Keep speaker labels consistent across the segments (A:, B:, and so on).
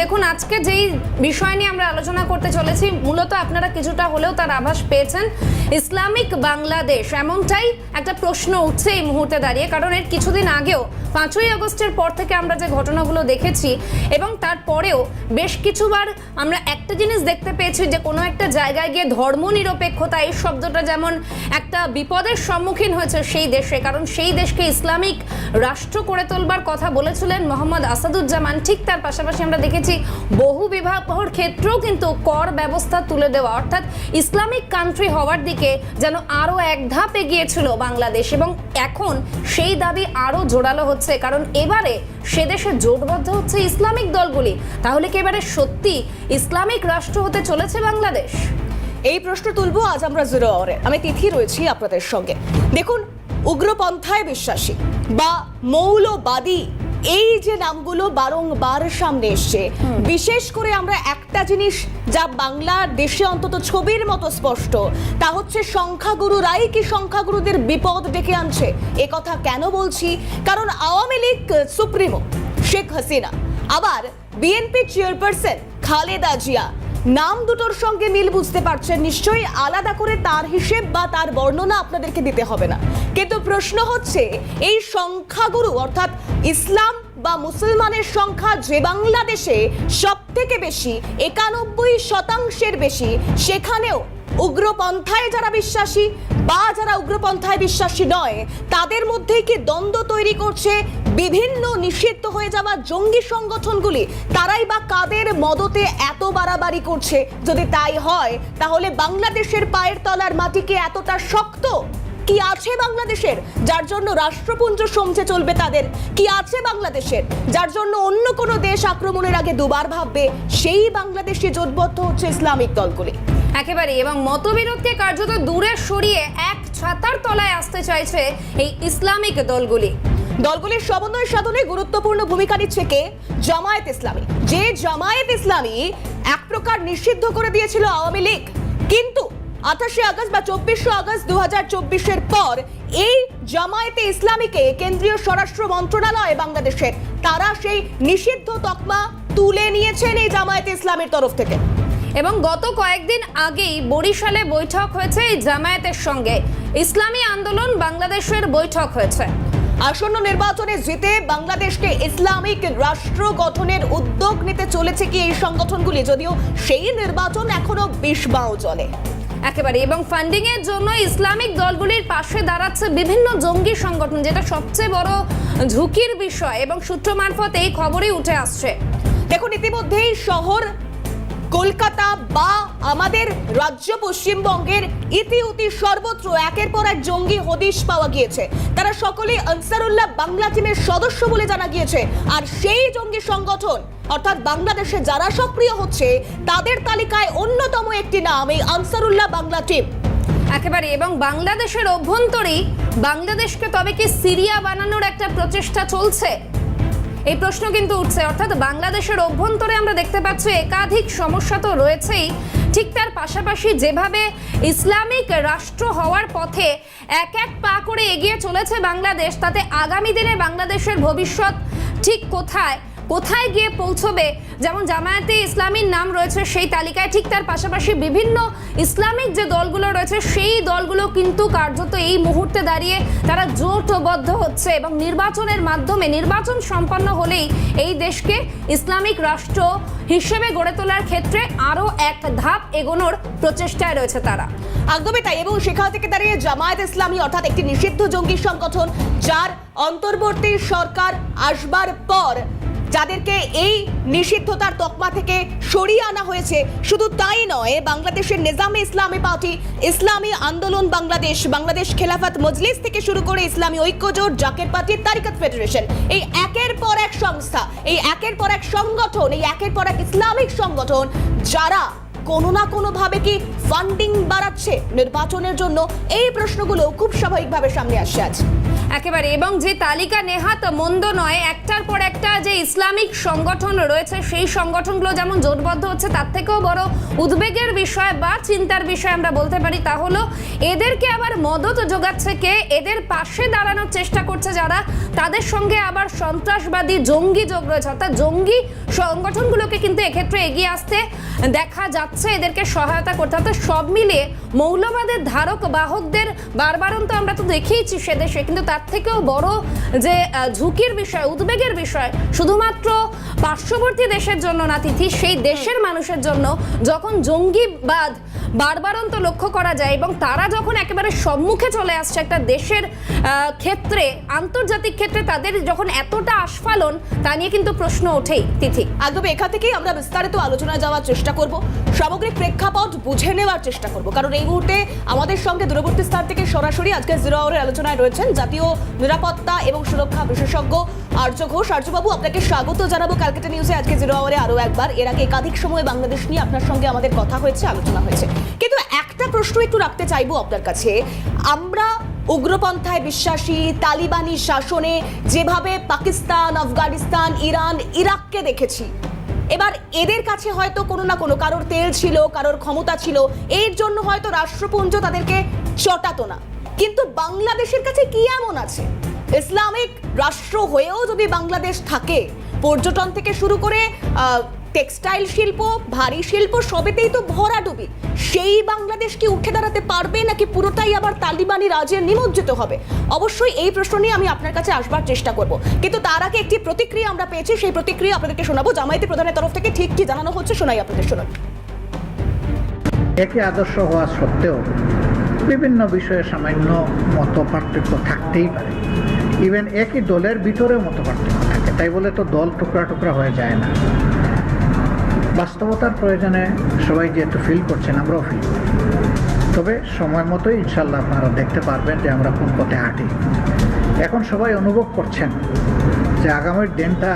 A: দেখুন, আজকে যেই বিষয় নিয়ে আমরা আলোচনা করতে চলেছি, মূলত আপনারা কিছুটা হলেও তার আভাস পেয়েছেন, ইসলামিক বাংলাদেশ। এমনটাই একটা প্রশ্ন উঠছে এই মুহূর্তে দাঁড়িয়ে, কারণ এর কিছুদিন আগেও, পাঁচই আগস্টের পর থেকে আমরা যে ঘটনাগুলো দেখেছি, এবং তারপরেও বেশ কিছুবার আমরা একটা জিনিস দেখতে পেয়েছি যে, কোনো একটা জায়গায় গিয়ে ধর্মনিরপেক্ষতা, এই শব্দটা যেমন একটা বিপদের সম্মুখীন হয়েছে সেই দেশে, কারণ সেই দেশকে ইসলামিক রাষ্ট্র করে তোলবার কথা বলেছিলেন মোহাম্মদ আসাদুজ্জামান, ঠিক তার পাশাপাশি আমরা দেখেছি বহু বিবাহর ক্ষেত্রেও কিন্তু কর ব্যবস্থা তুলে দেওয়া, অর্থাৎ ইসলামিক কান্ট্রি হওয়ার দিকে যেন আরও এক ধাপ এগিয়েছিল বাংলাদেশ এবং এখন সেই দাবি আরও জোরালো হচ্ছে। কারণ এবারে সে দেশে জোটবদ্ধ হচ্ছে ইসলামিক দলগুলি। তাহলে কি এবারে সত্যি ইসলামিক রাষ্ট্র হতে চলেছে বাংলাদেশ?
B: এই প্রশ্ন তুলবো, আজ আমরা জিরো আওয়ারে আমি তিথি রয়েছি আপনাদের সঙ্গে। দেখুন, উগ্রপন্থায় বিশ্বাসী বা মৌলবাদী এই যে নামগুলো বারংবার সামনে এসছে বিশেষ করে আমরা একটা জিনিস যা বাংলাদেশে অন্তত ছবির মতো স্পষ্ট তা হচ্ছে সংখ্যাগুরুরাই কি সংখ্যাগুরুদের বিপদ ডেকে আনছে? এ কথা কেন বলছি? কারণ আওয়ামী লীগ সুপ্রিমো শেখ হাসিনা আবার বিএনপি চেয়ারপারসন খালেদা জিয়া নাম দুটোর সঙ্গে মিল বুঝতে পারছেন নিশ্চয়ই, আলাদা করে তার হিসেব বা তার বর্ণনা আপনাদেরকে দিতে হবে না। কিন্তু প্রশ্ন হচ্ছে, এই সংখ্যাগুরু, অর্থাৎ ইসলাম বা মুসলমানের সংখ্যা যে বাংলাদেশে সব থেকে বেশি, একানব্বই শতাংশের বেশি, সেখানেও উগ্রপন্থায় যারা বিশ্বাসী বা যারা উগ্রপন্থায় বিশ্বাসী নয়, তাদের মধ্যেই কি দ্বন্দ্ব তৈরি করছে বিভিন্ন নিষিদ্ধ হয়ে যাওয়া জঙ্গি সংগঠনগুলি, তারাই বা কাদের মদতে এত বাড়াবাড়ি করছে? যদি তাই হয়, তাহলে বাংলাদেশের পায়ের তলার মাটিকে এতটা শক্ত? কি আছে বাংলাদেশের? যার জন্য রাষ্ট্রপুঞ্জ সমঝে চলবে তাদের। কি আছে বাংলাদেশের? যার জন্য অন্য কোনো দেশ আক্রমণের আগে দুবার ভাববে, সেই বাংলাদেশে জোটবদ্ধ হচ্ছে ইসলামিক দলগুলি।
A: একেবারে এবং মতবিরোধকে কার্যত দূরে সরিয়ে এক ছাতার তলায় আসতে চাইছে এই ইসলামিক দলগুলি।
B: দলগুলির সমন্বয় সাধনে গুরুত্বপূর্ণ ভূমিকা নিচ্ছে কে? জামায়াত ইসলামী। যে জামায়াত ইসলামী এক প্রকার নিষিদ্ধ করে দিয়েছিল আওয়ামী লীগ। কিন্তু আঠাশে আগস্ট বা চব্বিশে আগস্ট দু হাজার চব্বিশের পর এই জামায়াতে ইসলামীকে কেন্দ্রীয় স্বরাষ্ট্র মন্ত্রণালয় বাংলাদেশের, তারা সেই নিষিদ্ধ তকমা তুলে নিয়েছেন এই জামায়াতে ইসলামের তরফ থেকে।
A: এবং গত কয়েকদিন আগেই বরিশালে বৈঠক হয়েছে এই জামায়াতের সঙ্গে। ইসলামী আন্দোলন বাংলাদেশের বৈঠক হয়েছে।
B: আসন্ন নির্বাচনে জিতে বাংলাদেশকে ইসলামিক রাষ্ট্র গঠনের উদ্যোগ নিতে চলেছে কি এই সংগঠনগুলি? যদিও সেই নির্বাচন এখনও বিষ বাও জলে
A: একেবারে এবং ফান্ডিং এর জন্য ইসলামিক দলগুলির পাশে দাঁড়াচ্ছে বিভিন্ন জঙ্গি সংগঠন যেটা সবচেয়ে বড় ঝুঁকির বিষয় এবং সূত্র মারফত এই খবরই উঠে আসছে।
B: দেখুন ইতিমধ্যেই শহর কলকাতা বা আমাদের রাজ্য পশ্চিমবঙ্গের ইতি উতি সর্বত্র একের পর এক জঙ্গি হদিশ পাওয়া গিয়েছে। তারা সকলেই আনসারুল্লাহ বাংলা টিমের সদস্য বলে জানা গিয়েছে। আর সেই জঙ্গি সংগঠন, অর্থাৎ বাংলাদেশে যারা সক্রিয় হচ্ছে, তাদের তালিকায় অন্যতম একটি নাম, এই আনসারুল্লাহ বাংলা টিম।
A: একেবারে, এবং বাংলাদেশের অভ্যন্তরেই বাংলাদেশকে তবে কি সিরিয়া বানানোর একটা প্রচেষ্টা চলছে? এই প্রশ্ন কিন্তু উঠছে। অর্থাৎ বাংলাদেশের অভ্যন্তরে আমরা দেখতে পাচ্ছি একাধিক সমস্যা তো রয়েছেই। ঠিক তার পাশাপাশি যেভাবে ইসলামিক রাষ্ট্র হওয়ার পথে এক এক পা করে এগিয়ে চলেছে বাংলাদেশ, তাতে আগামী দিনে বাংলাদেশের ভবিষ্যৎ ঠিক কোথায়? কোথায় গিয়ে পৌঁছবে? যেমন জামায়াতে ইসলামীর নাম রয়েছে সেই তালিকায়, ঠিক তার পাশাপাশি বিভিন্ন ইসলামিক যে দলগুলো রয়েছে, সেই দলগুলো কিন্তু কার্যত এই মুহূর্তে দাঁড়িয়ে তারা জোটবদ্ধ হচ্ছে এবং নির্বাচনের মাধ্যমে, নির্বাচন সম্পন্ন হলেই এই দেশকে ইসলামিক রাষ্ট্র হিসেবে গড়ে তোলার ক্ষেত্রে আরও এক ধাপ এগোনোর প্রচেষ্টায় রয়েছে তারা।
B: একদমই তাই, এবং সেখান থেকে দাঁড়িয়ে জামায়াত ইসলামী অর্থাৎ একটি নিষিদ্ধ জঙ্গি সংগঠন, যার অন্তর্বর্তী সরকার আসবার পর যাদেরকে এই নিষিদ্ধতার তকমা থেকে সরিয়ে আনা হয়েছে, শুধু তাই নয়, বাংলাদেশের নিজামে ইসলামী পার্টি, ইসলামী আন্দোলন বাংলাদেশ বাংলাদেশ খেলাফত মজলিস থেকে শুরু করে ইসলামী ঐক্যজোট জাকের পার্টি, তারিকাত ফেডারেশন, এই একের পর এক সংস্থা, এই একের পর এক সংগঠন, এই একের পর এক ইসলামিক সংগঠন, যারা কোনো না কোনোভাবে কি ফান্ডিং বাড়াচ্ছে? নির্বাচনের জন্য এই প্রশ্নগুলো খুব স্বাভাবিকভাবে সামনে আসছে আজ।
A: একেবারে, এবং যে তালিকা নেহাত মন্দ নয়, একটার পর একটা যে ইসলামিক সংগঠন রয়েছে, সেই সংগঠনগুলো যেমন জোটবদ্ধ হচ্ছে, তার থেকেও বড় উদ্বেগের বিষয় বা চিন্তার বিষয় আমরা বলতে পারি, তা হলো এদেরকে আবার মদত যোগাচ্ছে কে? এদের পাশে দাঁড়ানোর চেষ্টা করছে যারা, তাদের সঙ্গে আবার সন্ত্রাসবাদী জঙ্গি যোগ রয়েছে, অর্থাৎ জঙ্গি সংগঠনগুলোকে কিন্তু এক্ষেত্রে এগিয়ে আসতে দেখা যাচ্ছে, এদেরকে সহায়তা করতে। অর্থাৎ সব মিলিয়ে মৌলবাদের ধারক বাহকদের বারবারন্ত আমরা তো দেখেইছি সে দেশে, কিন্তু তার থেকেও বড় যে ঝুঁকির বিষয় উদ্বেগের বিষয় শুধুমাত্র পার্শ্ববর্তী দেশের জন্য না তিথি সেই দেশের মানুষের জন্য যখন জঙ্গিবাদ বারবারন্ত লক্ষ্য করা যায় এবং তারা যখন একেবারে সম্মুখে চলে আসছে একটা দেশের ক্ষেত্রে আন্তর্জাতিক ক্ষেত্রে তাদের যখন এতটা আস্ফালন তা নিয়ে কিন্তু প্রশ্ন ওঠেই তিথি।
B: একদম এখান থেকেই আমরা বিস্তারিত আলোচনায় যাওয়ার চেষ্টা করব। সামগ্রিক প্রেক্ষাপট বুঝে নেওয়ার চেষ্টা করব। কারণ এই মুহূর্তে আমাদের সঙ্গে দূরবর্তী স্থান থেকে সরাসরি আজকে জিরো আওয়ারের আলোচনায় রয়েছেন জাতীয় নিরাপত্তা এবং সুরক্ষা বিশেষজ্ঞ আর্য ঘোষ। আর্যবাবু, আপনাকে স্বাগত জানাব ক্যালকাটা নিউজে। আজকে জিরো আওয়ারে আরও একবার। এর আগে একাধিক সময় বাংলাদেশ নিয়ে আপনার সঙ্গে আমাদের কথা হয়েছে, আলোচনা হয়েছে। কিন্তু একটা প্রশ্ন একটু রাখতে চাইব আপনার কাছে। আমরা উগ্রপন্থায় বিশ্বাসী, তালিবানি শাসনে যেভাবে পাকিস্তান, আফগানিস্তান, ইরান, ইরাককে দেখেছি, এবার এদের কাছে হয়তো কোনো না কোনো, কারোর তেল ছিল, কারোর ক্ষমতা ছিল, এর জন্য হয়তো রাষ্ট্রপুঞ্জ তাদেরকে চটাতো না। কিন্তু বাংলাদেশের কাছে কি এমন আছে? ইসলামিক রাষ্ট্র হয়েও যদি বাংলাদেশ থাকে, পর্যটন থেকে শুরু করে টেক্সটাইল শিল্প, ভারী শিল্প, সবেতেই তো ভরাডুবি সেই বাংলাদেশ কি উঠে দাঁড়াতে পারবে নাকি পুরোটাই আবার তালিবানি রাজে নিমজ্জিত হবে? অবশ্যই এই প্রশ্ন নিয়ে আমি আপনার কাছে আসবার চেষ্টা করব। কিন্তু তার আগে একটি প্রতিক্রিয়া আমরা পেয়েছি, সেই প্রতিক্রিয়া আপনাদেরকে শোনাবো। জামায়াতে প্রধানের তরফ থেকে ঠিক কি জানানো হচ্ছে, শোনাই আপনাদের, শোনান।
C: একই আদর্শ হওয়া সত্ত্বেও বিভিন্ন বিষয়ে সামান্য মত পার্থক্য থাকতেই পারে। ইভেন একই দলের ভিতরেও মত পার্থক্য থাকে। তাই বলে তো দল টুকরা টুকরা হয়ে যায় না। বাস্তবতার প্রয়োজনে সবাই যেহেতু ফিল করছেন, আমরাও ফিল করি। তবে সময় মতোই ইনশাল্লাহ আপনারা দেখতে পারবেন যে আমরা কোন পথে হাঁটি। এখন সবাই অনুভব করছেন যে আগামীর দিনটা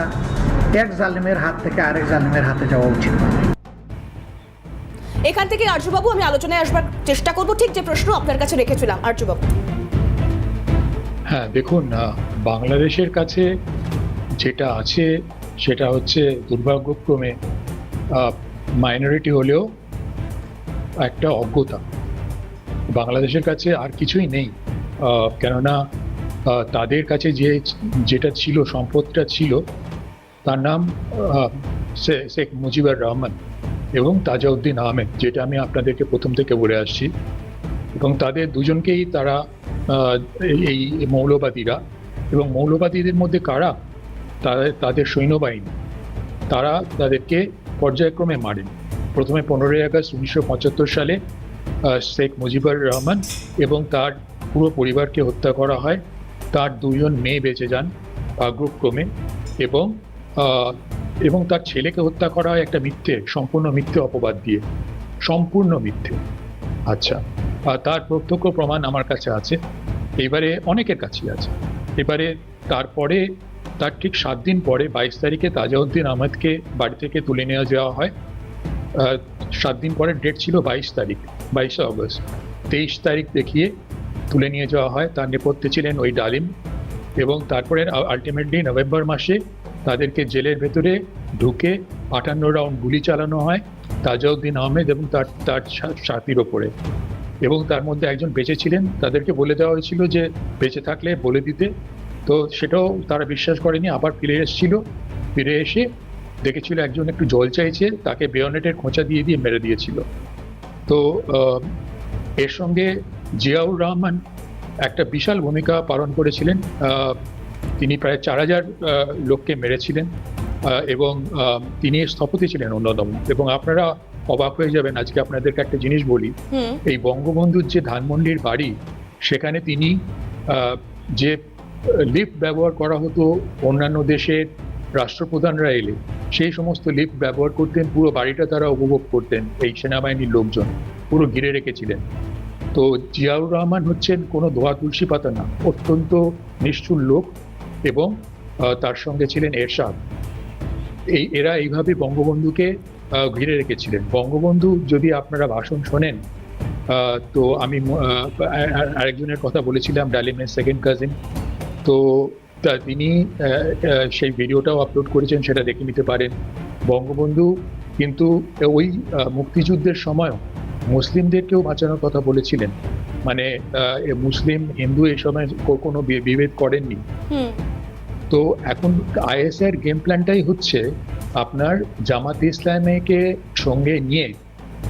C: এক জালিমের হাত থেকে আরেক জালিমের হাতে যাওয়া উচিত। নয়
B: এখান থেকে আর্যবাবু, আমি আলোচনায় আসবার চেষ্টা করব। ঠিক যে প্রশ্ন আপনার কাছে রেখেছিলাম, আর্যবাবু।
D: হ্যাঁ দেখুন বাংলাদেশের কাছে যেটা আছে, সেটা হচ্ছে দুর্ভাগ্যক্রমে মাইনরিটি হলেও একটা অজ্ঞতা। বাংলাদেশের কাছে আর কিছুই নেই। কেননা তাদের কাছে যে, যেটা ছিল, সম্পদটা ছিল, তার নাম শেখ মুজিবুর রহমান। এবং তাজাউদ্দিন আহমেদ, যেটা আমি আপনাদেরকে প্রথম থেকে বলে আসছি। এবং তাদের দুজনকেই তারা এই মৌলবাদীরা। এবং মৌলবাদীদের মধ্যে কারা? তাদের তাদের সৈন্যবাহিনী। তারা তাদেরকে পর্যায়ক্রমে মারেন। প্রথমে পনেরোই আগস্ট উনিশশো পঁচাত্তর সালে শেখ মুজিবুর রহমান এবং তার পুরো পরিবারকে হত্যা করা হয়। তার দুজন মেয়ে বেঁচে যান আগ্রক্রমে এবং এবং তার ছেলেকে হত্যা করা হয় একটা মিথ্যে, সম্পূর্ণ মিথ্যে অপবাদ দিয়ে। সম্পূর্ণ মিথ্যে। আচ্ছা আর তার প্রত্যক্ষ প্রমাণ আমার কাছে আছে। এবারে অনেকের কাছেই আছে। এবারে তারপরে, তার ঠিক সাত দিন পরে, বাইশ তারিখে তাজাউদ্দিন আহমেদকে বাড়ি থেকে তুলে নিয়ে যাওয়া হয়। সাত দিন পরে ডেট ছিল বাইশ তারিখ, বাইশে অগস্ট। তেইশ তারিখ দেখিয়ে তুলে নিয়ে যাওয়া হয়। তার নেপথ্যে ছিলেন ওই ডালিম এবং তারপরে আলটিমেটলি নভেম্বর মাসে তাদেরকে জেলের ভেতরে ঢুকে আটান্ন রাউন্ড গুলি চালানো হয়, তাজাউদ্দিন আহমেদ এবং তার তার সাথীর ওপরে। এবং তার মধ্যে একজন বেঁচে ছিলেন। তাদেরকে বলে দেওয়া হয়েছিল যে, বেঁচে থাকলে বলে দিতে। তো সেটাও তারা বিশ্বাস করেনি, আবার ফিরে এসেছিল। ফিরে এসে দেখেছিল একজন একটু জল চাইছে, তাকে বেয়নেটের খোঁচা দিয়ে দিয়ে মেরে দিয়েছিল। তো এর সঙ্গে জিয়াউর রহমান একটা বিশাল ভূমিকা পালন করেছিলেন। তিনি প্রায় চার হাজার লোককে মেরেছিলেন এবং তিনি স্থপতি ছিলেন অন্যতম। এবং আপনারা অবাক হয়ে যাবেন আজকে আপনাদেরকে একটা জিনিস বলি। এই বঙ্গবন্ধুর যে ধানমন্ডির বাড়ি সেখানে তিনি যে লিফট ব্যবহার করা হতো অন্যান্য দেশের রাষ্ট্রপ্রধানরা এলে সেই সমস্ত লিফট ব্যবহার করতেন পুরো বাড়িটা তারা উপভোগ করতেন এই সেনাবাহিনীর লোকজন পুরো ঘিরে রেখেছিলেন। তো জিয়াউর রহমান হচ্ছেন কোনো ধোয়া তুলসী পাতা না অত্যন্ত নিষ্ঠুর লোক এবং তার সঙ্গে ছিলেন এরশাদ। এই, এরা এইভাবে বঙ্গবন্ধুকে ঘিরে রেখেছিলেন। বঙ্গবন্ধু যদি আপনারা ভাষণ শোনেন তো আমি আরেকজনের কথা বলেছিলাম ডালিমের সেকেন্ড কাজিন তো তিনি সেই ভিডিওটাও আপলোড করেছেন, সেটা দেখে নিতে পারেন। বঙ্গবন্ধু কিন্তু ওই মুক্তিযুদ্ধের সময়ও মুসলিমদেরকেও বাঁচানোর কথা বলেছিলেন। মানে মুসলিম, হিন্দু এই সময় কোনো বিভেদ করেননি। তো এখন আইএসআইয়ের গেম প্ল্যানটাই হচ্ছে আপনার জামাত ইসলামীকে সঙ্গে নিয়ে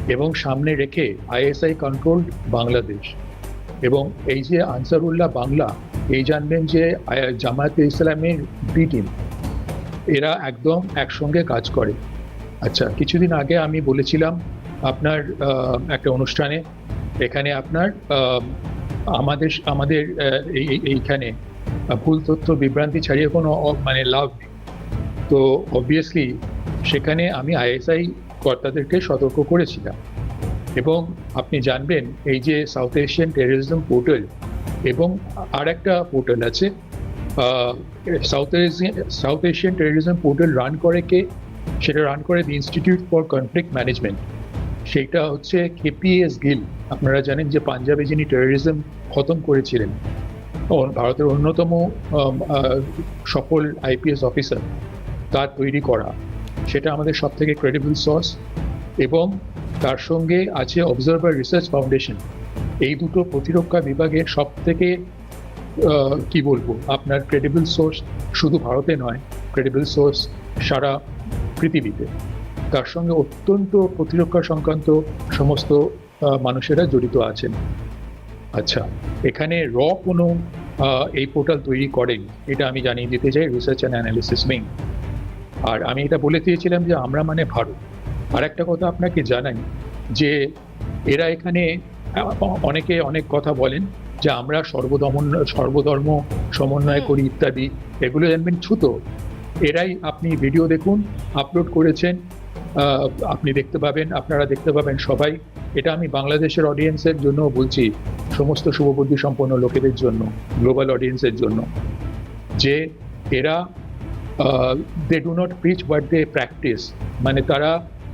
D: এবং সামনে রেখে আইএসআই কন্ট্রোল বাংলাদেশ। এবং এই যে আনসারুল্লাহ বাংলা, এই জানবেন যে জামায়াতে ইসলামের বি টিম এরা একদম একসঙ্গে কাজ করে। আচ্ছা কিছুদিন আগে আমি বলেছিলাম আপনার একটা অনুষ্ঠানে, এখানে আপনার আমাদের আমাদের এই- এই- এইখানে ভুল তথ্য, বিভ্রান্তি ছাড়িয়ে কোনো মানে লাভ নেই। তো অবভিয়াসলি সেখানে আমি আইএসআই কর্তাদেরকে সতর্ক করেছিলাম। এবং আপনি জানবেন এই যে সাউথ এশিয়ান টেরোরিজম পোর্টাল এবং আর একটা পোর্টাল আছে South Asian South Asian terrorism portal run করে কে? সেটা রান করে the institute for conflict management সেইটা হচ্ছে কেপিএস গিল আপনারা জানেন যে পাঞ্জাবে যিনি টেরোরিজম খতম করেছিলেন ভারতের অন্যতম সফল আইপিএস অফিসার তার তৈরি করা। সেটা আমাদের সব থেকে ক্রেডিবল সোর্স এবং তার সঙ্গে আছে অবজারভার রিসার্চ ফাউন্ডেশন এই দুটো প্রতিরক্ষা বিভাগের সব থেকে কি বলব, আপনার ক্রেডিবল সোর্স শুধু ভারতে নয় ক্রেডিবল সোর্স সারা পৃথিবীতে। তার সঙ্গে অত্যন্ত প্রতিরক্ষা সংক্রান্ত সমস্ত মানুষেরা জড়িত আছেন। আচ্ছা এখানে র কোনো এই পোর্টাল তৈরি করেন। এটা আমি জানিয়ে দিতে চাই রিসার্চ অ্যান্ড অ্যানালিসিস উইং আর আমি এটা বলে দিয়েছিলাম যে আমরা মানে ভারত। আর একটা কথা আপনাকে জানাই যে এরা এখানে অনেকে অনেক কথা বলেন যে আমরা সর্বদমন সর্বধর্ম সমন্বয় করি ইত্যাদি এগুলো জানবেন ছুতো। এরাই আপনি ভিডিও দেখুন আপলোড করেছেন আপনি দেখতে পাবেন আপনারা দেখতে পাবেন সবাই। এটা আমি বাংলাদেশের অডিয়েন্সের জন্য বলছি, সমস্ত শুভবুদ্ধি সম্পন্ন লোকেদের জন্য গ্লোবাল অডিয়েন্সের জন্য, যে এরা they do not preach but they practise মানে তারা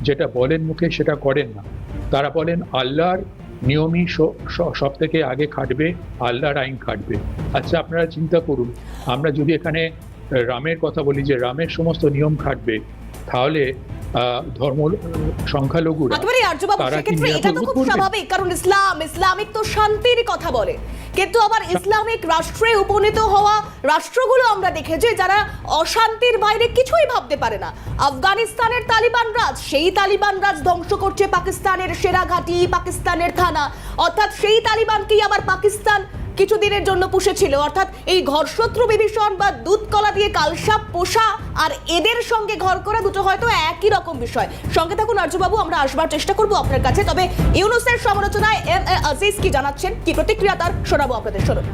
D: যেটা বলেন মুখে সেটা করেন না। তারা বলেন আল্লাহর নিয়মই সব থেকে আগে খাটবে, আল্লাহর আইন খাটবে। আচ্ছা আপনারা চিন্তা করুন, আমরা যদি এখানে রামের কথা বলি যে রামের সমস্ত নিয়ম খাটবে, তাহলে ধর্ম, সংখ্যালঘুরা
B: আর্যবাবু সেক্ষেত্রে এটা তো খুব স্বাভাবিক কারণ ইসলাম ইসলামিক তো শান্তির কথা বলে। কিন্তু আবার ইসলামিক রাষ্ট্রে উপনীত হওয়া রাষ্ট্রগুলো আমরা দেখেছি যারা অশান্তির বাইরে কিছুই ভাবতে পারে না। আফগানিস্তানের তালিবান রাজ সেই তালিবান রাজ ধ্বংস করছে পাকিস্তানের সেরা ঘাঁটি পাকিস্তানের থানা। অর্থাৎ সেই তালিবানকেই আবার পাকিস্তান কিছুদিনের জন্য পুষেছিল, অর্থাৎ এই ঘরশত্রু বিভীষণ বা দুধ কলা দিয়ে কালসাপ, পোষা আর এদের সঙ্গে ঘর করা দুটো হয়তো একই রকম বিষয়। সঙ্গে থাকুন আর্যবাবু, আমরা আসবার চেষ্টা করব আপনার কাছে, তবে ইউনুসের সমালোচনায় এম এ আজিজ কি জানাচ্ছেন, কি প্রতিক্রিয়া তার, শোনাবো আপনাদের শুনুন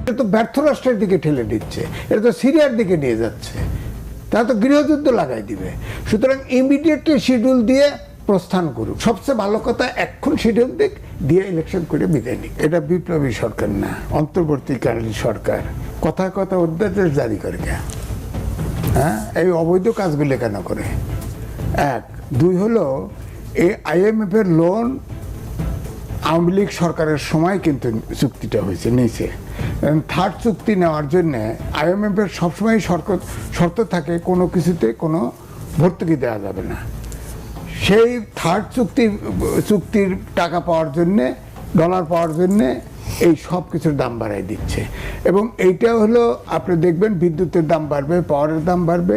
E: এটা তো ব্যর্থ রাষ্ট্রের দিকে ঠেলে দিচ্ছে এটা তো সিরিয়ার দিকে নিয়ে যাচ্ছে, তারা তো গৃহযুদ্ধ লাগাই দিবে। সুতরাং ইমিডিয়েটলি শিডিউল দিয়ে প্রস্থান করুক। সবচেয়ে ভালো কথা, এখন শিডিউল দিক দিয়ে ইলেকশন করে বিদায় নিক। এটা বিপ্লবী সরকার না, অন্তর্বর্তীকালীন সরকার। কথা কথা অধ্যাদেশ জারি করে কে? হ্যাঁ? এই অবৈধ কাজগুলো কেন করে? এক। দুই হলো, এই আইএমএফ এর লোন আওয়ামী লীগ সরকারের সময় কিন্তু চুক্তিটা হয়েছে নিচে থার্ড চুক্তি নেওয়ার জন্য আইএমএফ এর সবসময় শর্ত থাকে, কোনো কিছুতে কোনো ভর্তুকি দেওয়া যাবে না। সেই থার্ড চুক্তি, চুক্তির টাকা পাওয়ার জন্যে ডলার পাওয়ার জন্যে এই সব কিছুর দাম বাড়াই দিচ্ছে। এবং এইটা হলো, আপনি দেখবেন বিদ্যুতের দাম বাড়বে পাওয়ারের দাম বাড়বে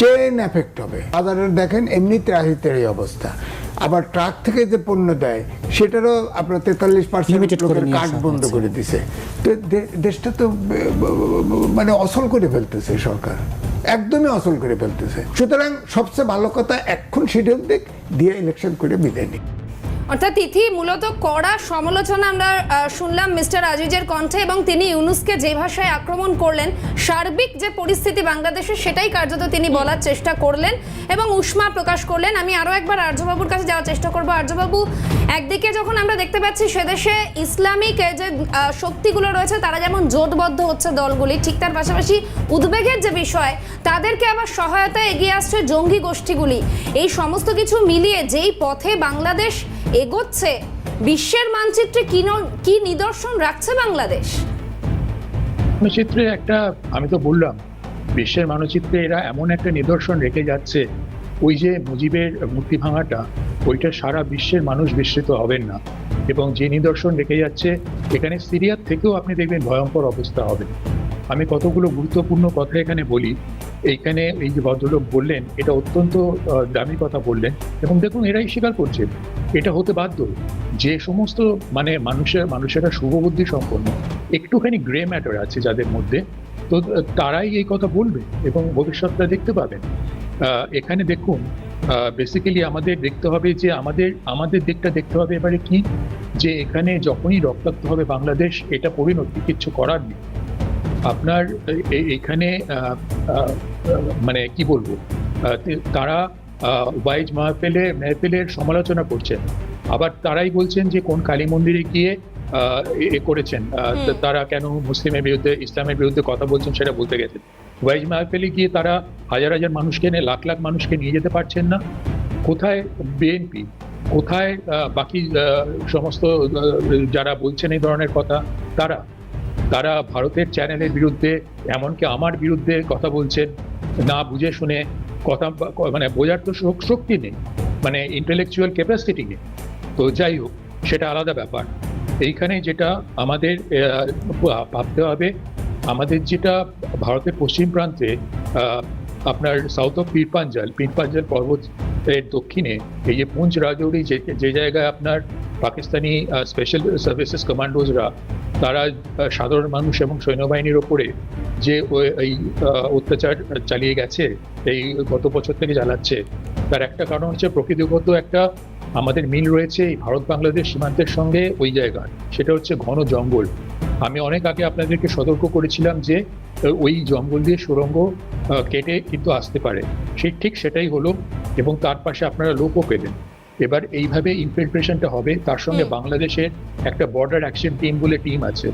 E: চেন এফেক্ট হবে। বাজারের দেখেন, এমনি ত্রাহিতের এই অবস্থা। আবার ট্রাক থেকে যে পণ্য দেয় সেটারও আপনার তেতাল্লিশ পার্সেন্ট লোকের
F: নিয়ে
E: বন্ধ করে দিছে। তো দেশটা তো মানে অসল করে ফেলতেছে সরকার। একদমই অসল করে ফেলতেছে। সুতরাং সবচেয়ে ভালো কথা এখন শিডিউল দিক দিয়ে ইলেকশন করে বিদায় নিক
A: অর্থাৎ তিথি মূলত কড়া সমালোচনা আমরা শুনলাম মিস্টার আজিজের কণ্ঠে এবং তিনি ইউনুসকে যে ভাষায় আক্রমণ করলেন, সার্বিক যে পরিস্থিতি বাংলাদেশে সেটাই কার্যত তিনি বলার চেষ্টা করলেন এবং উষ্মা প্রকাশ করলেন। আমি আরও একবার আর্যবাবুর কাছে যাওয়ার চেষ্টা করব। আর্যবাবু, একদিকে যখন আমরা দেখতে পাচ্ছি সেদেশে ইসলামিক যে শক্তিগুলো রয়েছে, তারা যেমন জোটবদ্ধ হচ্ছে দলগুলি, ঠিক তার পাশাপাশি উদ্বেগের যে বিষয়, তাদেরকে আবার সহায়তায় এগিয়ে আসছে জঙ্গি গোষ্ঠীগুলি। এই সমস্ত কিছু মিলিয়ে যেই পথে বাংলাদেশ এগোচ্ছে। বিশ্বের মানচিত্রে কি কি নিদর্শন রাখছে বাংলাদেশ?
D: মানচিত্রে একটা, আমি তো বললাম, বিশ্বের মানচিত্রে এরা এমন একটা নিদর্শন রেখে যাচ্ছে, ওই যে মুজিবের মূর্তি ভাঙাটা, ওইটা সারা বিশ্বের মানুষ বিস্মৃত হবেন না। এবং যে নিদর্শন রেখে যাচ্ছে, এখানে সিরিয়ার থেকেও আপনি দেখবেন ভয়ঙ্কর অবস্থা হবে। আমি কতগুলো গুরুত্বপূর্ণ কথা এখানে বলি। এইখানে এই যে ভদ্রলোক বললেন, এটা অত্যন্ত দামি কথা বললেন এবং দেখুন এরাই স্বীকার করছেন এটা হতে বাধ্য। যে সমস্ত মানে মানুষের মানুষেরা শুভবুদ্ধি সম্পন্ন, একটুখানি গ্রে ম্যাটার আছে যাদের মধ্যে, তো তারাই এই কথা বলবে এবং ভবিষ্যৎটা দেখতে পাবেন। এখানে দেখুন বেসিক্যালি আমাদের দেখতে হবে যে আমাদের আমাদের দিকটা দেখতে হবে এবারে কি? যে এখানে যখনই রক্তাক্ত হবে বাংলাদেশ, এটা পরিণতি, কিচ্ছু করার নেই। আপনার এখানে মানে কি বলব? তারা ওয়াইজ মাহফেলে মেহফিলের সমালোচনা করছেন। আবার তারাই বলছেন যে কোন কালী মন্দিরে গিয়ে এ- এ করেছেন। তারা কেন মুসলিমের বিরুদ্ধে ইসলামের বিরুদ্ধে কথা বলছেন সেটা বলতে গেছেন। ওয়াইজ মাহফিলে গিয়ে তারা হাজার হাজার মানুষকে নিয়ে লাখ লাখ মানুষকে নিয়ে যেতে পারছেন না। কোথায় বিএনপি? কোথায় বাকি সমস্ত যারা বলছেন এই ধরনের কথা তারা? তারা ভারতের চ্যানেলের বিরুদ্ধে, এমনকি আমার বিরুদ্ধে কথা বলছেন, না বুঝে শুনে কথা মানে বোঝার তো শক- শক্তি নেই মানে ইন্টেলেকচুয়াল ক্যাপাসিটি নেই। তো যাই হোক, সেটা আলাদা ব্যাপার। এইখানে যেটা আমাদের ভাবতে হবে, আমাদের যেটা ভারতের পশ্চিম প্রান্তে আপনার সাউথ অফ পীরপাঞ্জাল পীরপাঞ্জাল পর্বত এর দক্ষিণে, এই যে পুঞ্চ রাজৌরি যে যে জায়গায় আপনার পাকিস্তানি স্পেশাল সার্ভিসেস কমান্ডোজরা তারা সাধারণ মানুষ এবং সৈন্যবাহিনীর ওপরে যে এই অত্যাচার চালিয়ে গেছে এই গত বছর থেকে চালাচ্ছে তার একটা কারণ হচ্ছে প্রকৃতিগত একটা আমাদের মিল রয়েছে এই ভারত বাংলাদেশ সীমান্তের সঙ্গে ওই জায়গায় সেটা হচ্ছে ঘন জঙ্গল। আমি অনেক আগে আপনাদেরকে সতর্ক করেছিলাম যে ওই জঙ্গল দিয়ে সুড়ঙ্গ আহ, কেটে কিন্তু আসতে পারে সে ঠিক সেটাই হলো এবং তার পাশে আপনারা লোকও পেলেন। এবার এইভাবে ইনফিলট্রেশনটা হবে তার সঙ্গে বাংলাদেশের একটা বর্ডার অ্যাকশন টিম বলে টিম আছে।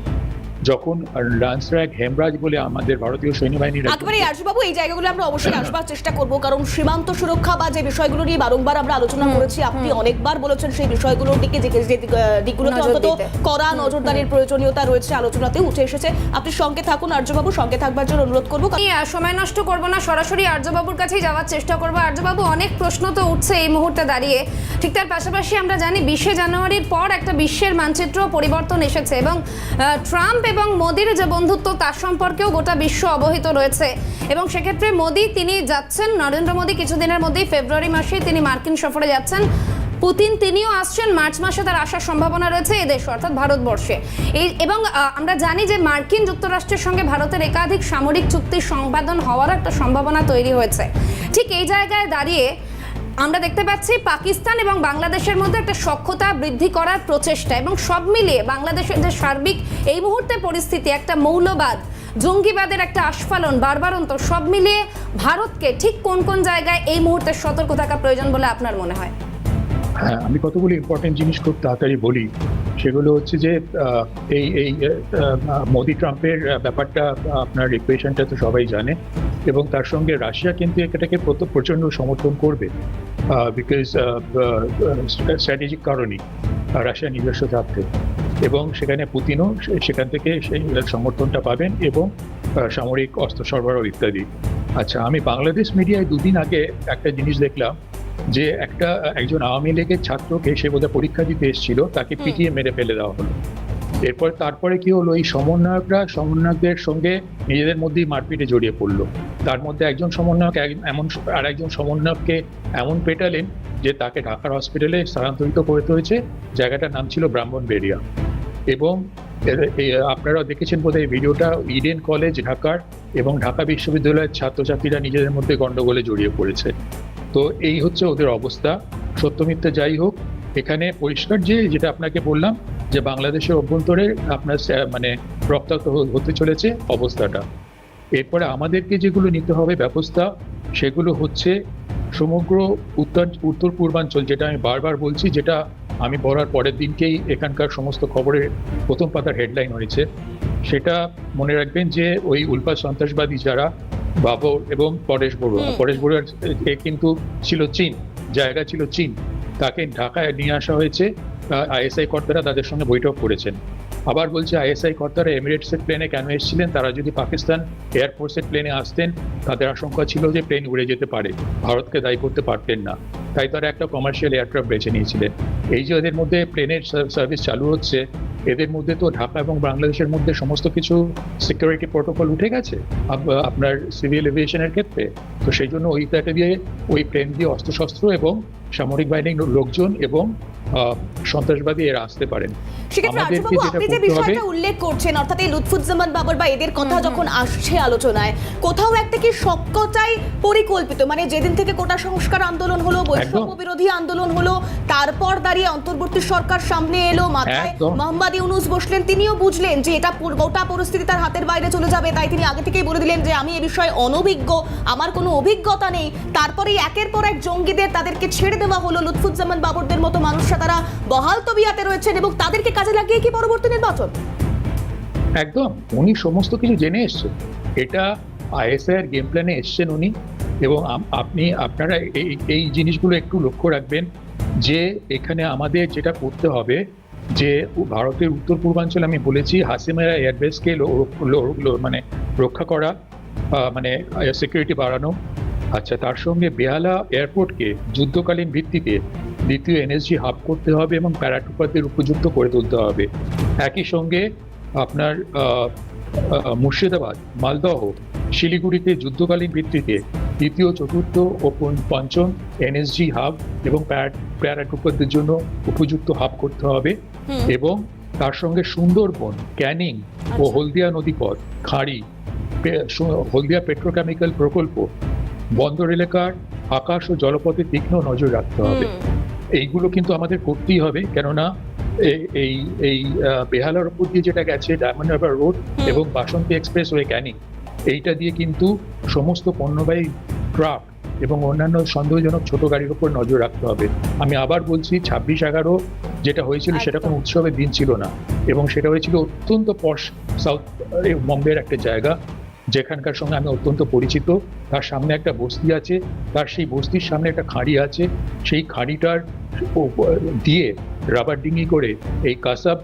D: যখন লান্সরাগ হেমরাজ বলে আমাদের ভারতীয় সৈন্যবাহিনীর একজন-
B: একেবারে আর্যবাবু এই জায়গাগুলো আমরা অবশ্যই আসবার চেষ্টা করব কারণ সীমান্ত সুরক্ষা বা যে বিষয়গুলো নিয়ে বারংবার আমরা আলোচনা করেছি আপনি অনেকবার বলেছেন সেই বিষয়গুলোর দিকে যে যে দিক- দিকগুলোতে অন্তত। কড়া নজরদারির প্রয়োজনীয়তা রয়েছে আলোচনাতে উঠে এসেছে। আপনি সঙ্গে থাকুন আর্যবাবু সঙ্গে থাকবার জন্য অনুরোধ করব।
A: আমি সময় নষ্ট করব না সরাসরি আর্যবাবুর কাছেই যাওয়ার চেষ্টা করব। আর্যবাবু অনেক প্রশ্ন তো উঠছে এই মুহূর্তে দাঁড়িয়ে। ঠিক তার পাশাপাশি আমরা জানি বিশে জানুয়ারির পর একটা বিশ্বের মানচিত্র পরিবর্তন এসেছে এবং আহ, ট্রাম্প এবং মোদির যে বন্ধুত্ব, তার সম্পর্কেও গোটা বিশ্ব অবহিত রয়েছে। এবং সেক্ষেত্রে মোদি, তিনি যাচ্ছেন, নরেন্দ্র মোদী কিছুদিনের মধ্যেই ফেব্রুয়ারি মাসে তিনি মার্কিন সফরে যাচ্ছেন। পুতিন, তিনিও আসছেন, মার্চ মাসে তার আসার সম্ভাবনা রয়েছে এদেশ অর্থাৎ ভারতবর্ষে। এই এবং আমরা জানি যে মার্কিন যুক্তরাষ্ট্রের সঙ্গে ভারতের একাধিক সামরিক চুক্তি সম্পাদন হওয়ার একটা সম্ভাবনা তৈরি হয়েছে। ঠিক এই জায়গায় দাঁড়িয়ে আমরা দেখতে পাচ্ছি পাকিস্তান এবং বাংলাদেশের মধ্যে একটা সক্ষতা বৃদ্ধি করার প্রচেষ্টা এবং সব মিলিয়ে বাংলাদেশের যে সার্বিক এই মুহূর্তে পরিস্থিতি, একটা মৌলবাদ, জঙ্গিবাদের একটা আস্ফালন বারবারন্ত সব মিলিয়ে ভারতকে ঠিক কোন কোন জায়গায় এই মুহূর্তে সতর্ক থাকা প্রয়োজন বলে আপনার মনে হয়?
D: হ্যাঁ আমি কতগুলো ইম্পর্টেন্ট জিনিস খুব তাড়াতাড়ি বলি। সেগুলো হচ্ছে যে এই এই মোদি ট্রাম্পের ব্যাপারটা আপনার ইকুয়েশনটা তো সবাই জানে। এবং তার সঙ্গে রাশিয়া কিন্তু এটাকে প্রচণ্ড সমর্থন করবে বিকজ স্ট্র্যাটেজিক কারণে রাশিয়া নিজস্ব স্বার্থে এবং সেখানে পুতিনও সেখান থেকে সেই সমর্থনটা পাবেন এবং সামরিক অস্ত্র সরবরাহ ইত্যাদি। আচ্ছা আমি বাংলাদেশ মিডিয়ায় দুদিন আগে একটা জিনিস দেখলাম যে একটা একজন আওয়ামী লীগের ছাত্রকে সে বোধহয় পরীক্ষা দিতে এসেছিল তাকে পিটিয়ে মেরে ফেলে দেওয়া হলো। এরপর তারপরে কি হলো? এই সমন্বয়করা সমন্বয়কদের সঙ্গে নিজেদের মধ্যেই মারপিটে জড়িয়ে পড়ল। তার মধ্যে একজন সমন্বয়ক এমন আর একজন সমন্বয়ককে এমন পেটালেন যে তাকে ঢাকার হসপিটালে স্থানান্তরিত করতে হয়েছে জায়গাটার নাম ছিল ব্রাহ্মণ ব্রাহ্মণবেড়িয়া এবং আপনারা দেখেছেন বোধহয় ভিডিওটা ইডেন কলেজ ঢাকার এবং ঢাকা বিশ্ববিদ্যালয়ের ছাত্রছাত্রীরা নিজেদের মধ্যে গন্ডগোলে জড়িয়ে পড়েছে। তো এই হচ্ছে ওদের অবস্থা। সত্য মিথ্যা যাই হোক, এখানে পরিষ্কার যে, যেটা আপনাকে বললাম, যে বাংলাদেশের অভ্যন্তরে আপনার মানে রক্তাক্ত হতে চলেছে অবস্থাটা। এরপরে আমাদেরকে যেগুলো নিতে হবে ব্যবস্থা সেগুলো হচ্ছে সমগ্র উত্তর উত্তর পূর্বাঞ্চল যেটা আমি বারবার বলছি যেটা আমি বলার পরের দিনকেই এখানকার সমস্ত খবরের প্রথম পাতার হেডলাইন হয়েছে। সেটা মনে রাখবেন যে ওই উল্পা সন্ত্রাসবাদী যারা বাবর এবং পরেশ বড়ুয়া পরেশ বড়ুয়ার এ কিন্তু ছিল চীন জায়গা ছিল চীন। তাকে ঢাকায় নিয়ে আসা হয়েছে আইএসআই কর্তারা তাদের সঙ্গে বৈঠক করেছেন। আবার বলছে আইএসআই কর্তারা এমিরেটসের প্লেনে কেন এসেছিলেন? তারা যদি পাকিস্তান এয়ারফোর্সের প্লেনে আসতেন, তাদের আশঙ্কা ছিল যে প্লেন উড়ে যেতে পারে। ভারতকে দায়ী করতে পারতেন না। তাই তারা একটা কমার্শিয়াল এয়ারক্রাফট বেছে নিয়েছিলেন। এই যে এদের মধ্যে প্লেনের সার্ভিস চালু হচ্ছে, এদের মধ্যে তো ঢাকা এবং বাংলাদেশের মধ্যে সমস্ত কিছু সিকিউরিটি প্রোটোকল উঠে গেছে আপনার সিভিল এভিয়েশনের ক্ষেত্রে। তো সেই জন্য ওই প্লেটে দিয়ে, ওই প্লেন দিয়ে অস্ত্রশস্ত্র এবং সামরিক বাহিনীর লোকজন এবং সন্ত্রাসবাদী এরা আসতে পারেন।
B: সেক্ষেত্রে আপনি যে বিষয়টা উল্লেখ করছেন অর্থাৎ এই লুৎফুজ্জামান বাবর বা এদের কথা যখন আসছে আলোচনায় কোথাও একটা কি সবকটাই পরিকল্পিত? মানে যেদিন থেকে কোটা সংস্কার আন্দোলন হলো বৈষম্য বিরোধী আন্দোলন হলো তারপর দাঁড়িয়ে অন্তর্বর্তী সরকার সামনে এলো মাথায় মোহাম্মদ ইউনুস বসলেন তিনিও বুঝলেন যে এটা গোটা পরিস্থিতি তার হাতের বাইরে চলে যাবে তাই তিনি আগে থেকেই বলে দিলেন যে আমি এ বিষয়ে অনভিজ্ঞ আমার কোনো অভিজ্ঞতা নেই। তারপরেই একের পর এক জঙ্গিদের তাদেরকে ছেড়ে দেওয়া হলো লুৎফুজ্জামান বাবরদের মতো মানুষরা তারা বহাল তবিয়াতে রয়েছেন এবং তাদেরকে কাজে লাগিয়ে কি পরবর্তী নির্বাচন?
D: একদম। উনি সমস্ত কিছু জেনে এসছেন। এটা আইএসআই এর গেম প্ল্যানে এসছেন উনি এবং আপনি, আপনারা এই এই জিনিসগুলো একটু লক্ষ্য রাখবেন যে এখানে আমাদের যেটা করতে হবে যে ভারতের উত্তর পূর্বাঞ্চলে আমি বলেছি হাসিমেরা এয়ারবেসকে মানে রক্ষা করা মানে সিকিউরিটি বাড়ানো। আচ্ছা তার সঙ্গে বেহালা এয়ারপোর্টকে যুদ্ধকালীন ভিত্তিতে দ্বিতীয় এনএসজি হাব করতে হবে এবং প্যারাটুপারদের উপযুক্ত করে তুলতে হবে একই সঙ্গে আপনার মুর্শিদাবাদ মালদহ শিলিগুড়িতে যুদ্ধকালীন ভিত্তিতে তৃতীয় চতুর্থ ও পঞ্চম এনএসজি হাব এবং প্যারাটুপারদের জন্য উপযুক্ত হাব করতে হবে এবং তার সঙ্গে সুন্দরবন ক্যানিং ও
B: আচ্ছা।
D: হলদিয়া নদীপথ খাঁড়ি হলদিয়া পেট্রোকেমিক্যাল প্রকল্প বন্দর এলাকার আকাশ ও জলপথে তীক্ষ্ণ নজর রাখতে হবে। এইগুলো কিন্তু আমাদের করতেই হবে। কেননা এই এই এই বেহালার উপর দিয়ে যেটা গেছে ডায়মন্ড হারবার রোড এবং বাসন্তী এক্সপ্রেস ওয়ে ক্যানিং এইটা দিয়ে কিন্তু সমস্ত পণ্যবাহী ট্রাক এবং অন্যান্য সন্দেহজনক ছোট গাড়ির উপর নজর রাখতে হবে। আমি আবার বলছি ছাব্বিশ এগারো যেটা হয়েছিল সেটা কোনো উৎসবের দিন ছিল না এবং সেটা হয়েছিল অত্যন্ত পশ সাউথ বম্বের একটা জায়গা। যেখানকার সঙ্গে আমি অত্যন্ত পরিচিত, তার সামনে একটা বস্তি আছে, তার সেই বস্তির সামনে একটা খাঁড়ি আছে, সেই খাঁড়িটার দিয়ে রাবার ডিঙি করে এই কাসাব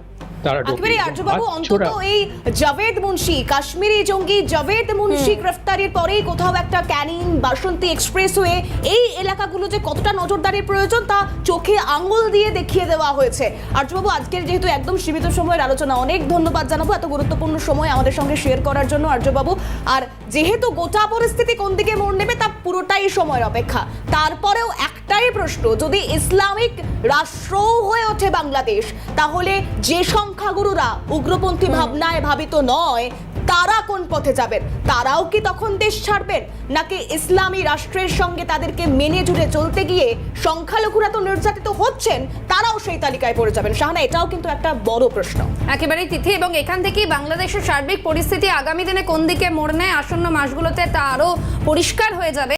D: তারা ঢোকে।
B: একেবারে আর্যবাবু অন্তত এই জাভেদ মুন্সি কাশ্মীরি জঙ্গি জাভেদ মুন্সি গ্রেফতারির পরেই কোথাও একটা ক্যানিং বাসন্তী এক্সপ্রেসওয়ে এই এলাকাগুলো যে কতটা নজরদারির প্রয়োজন তা চোখে আঙ্গুল দিয়ে দেখিয়ে দেওয়া হয়েছে। আর্যবাবু আজকের যেহেতু একদম সীমিত সময়ের আলোচনা অনেক ধন্যবাদ জানাব। এত গুরুত্বপূর্ণ সময় আমাদের সঙ্গে শেয়ার করার জন্য আর্যবাবু। আর যেহেতু গোটা পরিস্থিতি কোন দিকে মোড় নেবে তা পুরোটাই সময়ের অপেক্ষা। তারপরেও একটাই প্রশ্ন যদি ইসলামিক রাষ্ট্রও হয়ে ওঠে বাংলাদেশ। তাহলে যে সংখ্যাগুরুরা উগ্রপন্থী ভাবনায় ভাবিত নয় তারা কোন পথে যাবেন? তারাও কি তখন দেশ ছাড়বেন? নাকি ইসলামী রাষ্ট্রের সঙ্গে তাদেরকে মেনে জুড়ে চলতে গিয়ে সংখ্যালঘুরা তো নির্যাতিত হচ্ছেন তারাও সেই তালিকায় পড়ে যাবেন। শাহানা এটাও কিন্তু একটা বড় প্রশ্ন।
A: একেবারেই তিথি এবং এখান থেকেই বাংলাদেশের সার্বিক পরিস্থিতি আগামী দিনে কোন দিকে মোড় নেয় আসন্ন মাসগুলোতে তা আরও পরিষ্কার হয়ে যাবে।